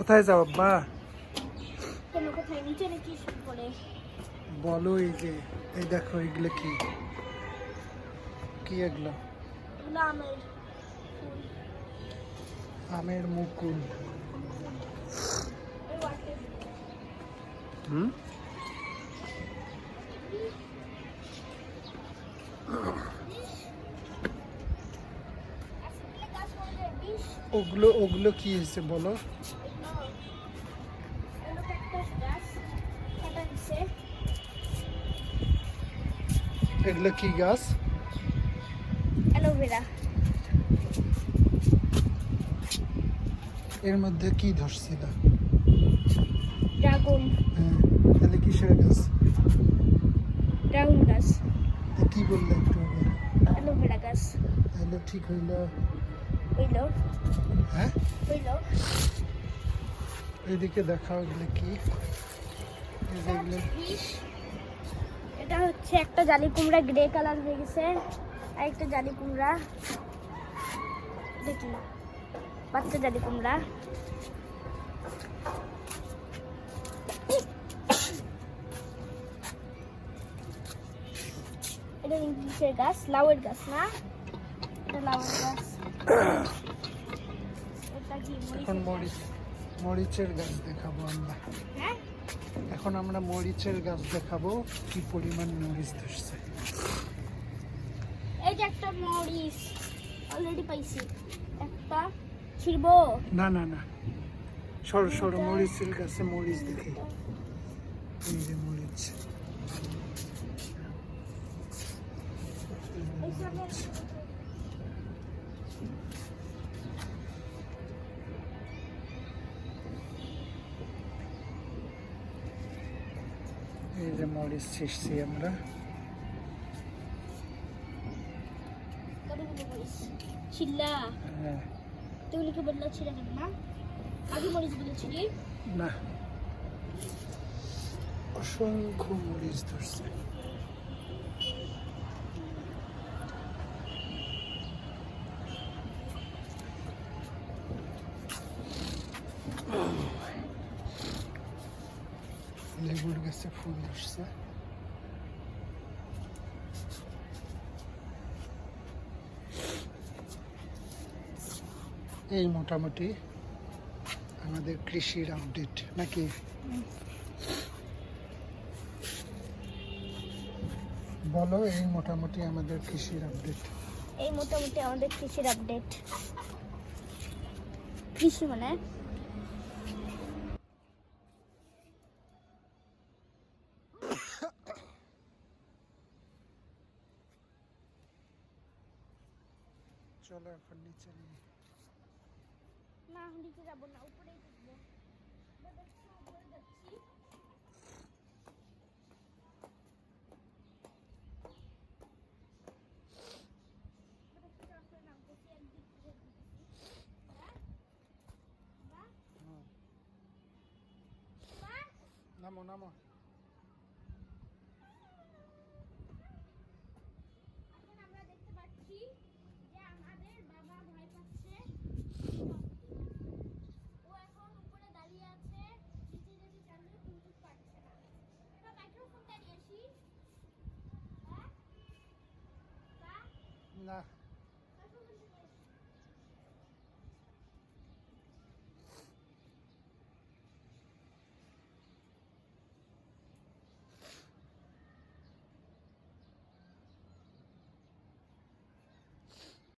কোথায় যাও আব্বা? বলো এই যে এই দেখো এগুলো কি? কি এগুলো? আমের মুকুল। হুম? ওগুলো ওগুলো কি হয়েছে বলো? এগুলো কি গাছ। অ্যালোভেরা। এর মধ্যে কি ধরছিল ড্রাগন। হ্যাঁ তাহলে কিসের গাছ? ড্রাগন গাছ। কি বললে একটু আগে? অ্যালোভেরা গাছ। তাহলে ঠিক হইল। হইল। হ্যাঁ? হইল। এদিকে দেখাও এগুলো কি? এগুলো হচ্ছে একটা জালি কুমড়া গ্রে কালার হয়ে গেছে। আর একটা জালি কুমড়া। দেখি বাচ্চা জালি কুমড়া। এটা ইংলিশের গাছ লাউয়ের গাছ না? এটা লাউয়ের গাছ। এটা কি এখন মরিচ মরিচের গাছ দেখাবো আমরা। হ্যাঁ? এখন আমরা মরিচের গাছ দেখাবো কি পরিমাণ মরিচ ধরছে। এই যে একটা মরিচ অলরেডি পাইছি। একটা ছিড়বো? না না না। সর সর মরিচের গাছে মরিচ দেখি। এই যে মরিচ। এই সামনে এই যে মরিচ ছিঁড়ছি আমরা। ছিল্লা হ্যাঁ। তুই কি বলল? না আগে মরিচ বলেছিলি না। অসংখ্য মরিচ ধরছে। লেবুর গাছে এই মোটামুটি আমাদের কৃষির আপডেট নাকি? বলো, এই মোটামুটি আমাদের কৃষির আপডেট এই মোটামুটি আমাদের কৃষির আপডেট কৃষি মানে? চলো এখন নিচে নিয়ে। না নিচে যাব না উপরেই উপরে যাচ্ছি। এবার দেখছি na